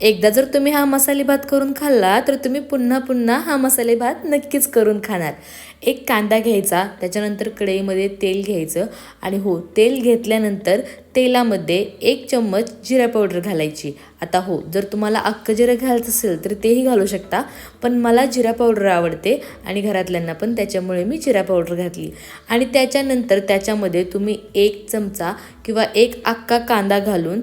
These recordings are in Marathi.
एकदा जर तुम्ही हा मसाले भात करून खाल्ला तर तुम्ही पुन्हा पुन्हा हा मसाले भात नक्कीच करून खाणार. एक कांदा घ्यायचा त्याच्यानंतर कढईमध्ये तेल घ्यायचं आणि हो तेल घेतल्यानंतर तेलामध्ये एक चम्मच जिरा पावडर घालायची. आता हो जर तुम्हाला अक्क जिरं घालायचं असेल तर तेही घालू शकता पण मला जिरा पावडर आवडते आणि घरातल्यांना पण त्याच्यामुळे मी जिरा पावडर घातली. आणि त्याच्यानंतर त्याच्यामध्ये तुम्ही एक चमचा किंवा एक अक्का कांदा घालून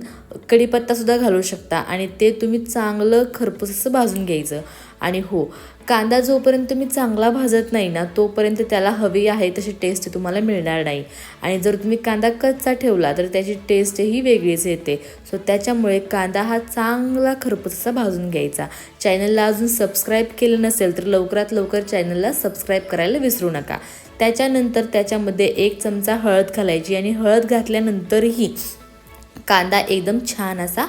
कढीपत्तासुद्धा घालू शकता आणि ते तुम्ही चांगलं खरपूस असं भाजून घ्यायचं. आणि हो कांदा जोपर्यंत तुम्ही चांगला भाजत नाही ना तोपर्यंत त्याला हवी आहे तशी टेस्ट तुम्हाला मिळणार नाही. आणि जर तुम्ही कांदा कच्चा ठेवला तर त्याची टेस्टही वेगळीच येते. सो त्याच्यामुळे कांदा हा चांगला खरपूसचा भाजून घ्यायचा. चॅनलला अजून सबस्क्राईब केलं नसेल तर लवकरात लवकर चॅनलला सबस्क्राईब करायला विसरू नका. त्याच्यानंतर त्याच्यामध्ये एक चमचा हळद घालायची आणि हळद घातल्यानंतरही कांदा एकदम छान असा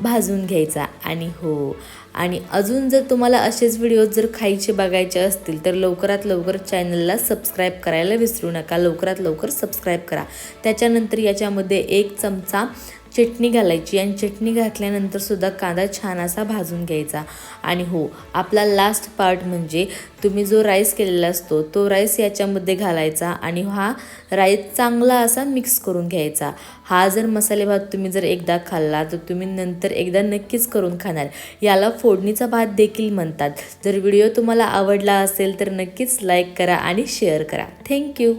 भाजून घ्यायचा आणि हो. आणि अजून जर तुम्हाला असेच व्हिडिओ जर खायचे बघायचे असतील तर लवकरात लवकर चॅनलला सबस्क्राईब करायला विसरू नका. लवकरात लवकर सबस्क्राईब करा. त्याच्यानंतर याच्यामध्ये एक चमचा चटणी घालायची आणि चटणी घातल्यानंतरसुद्धा कांदा छान असा भाजून घ्यायचा. आणि हो आपला लास्ट पार्ट म्हणजे तुम्ही जो राईस केलेला असतो तो राईस याच्यामध्ये घालायचा आणि हा राईस चांगला असा मिक्स करून घ्यायचा. हा जर मसाले भात तुम्ही जर एकदा खाल्ला तर तुम्ही नंतर एकदा नक्कीच करून खाणार. याला फोडणीचा भात देखील म्हणतात. जर व्हिडिओ तुम्हाला आवडला असेल तर नक्कीच लाईक करा आणि शेअर करा. थँक्यू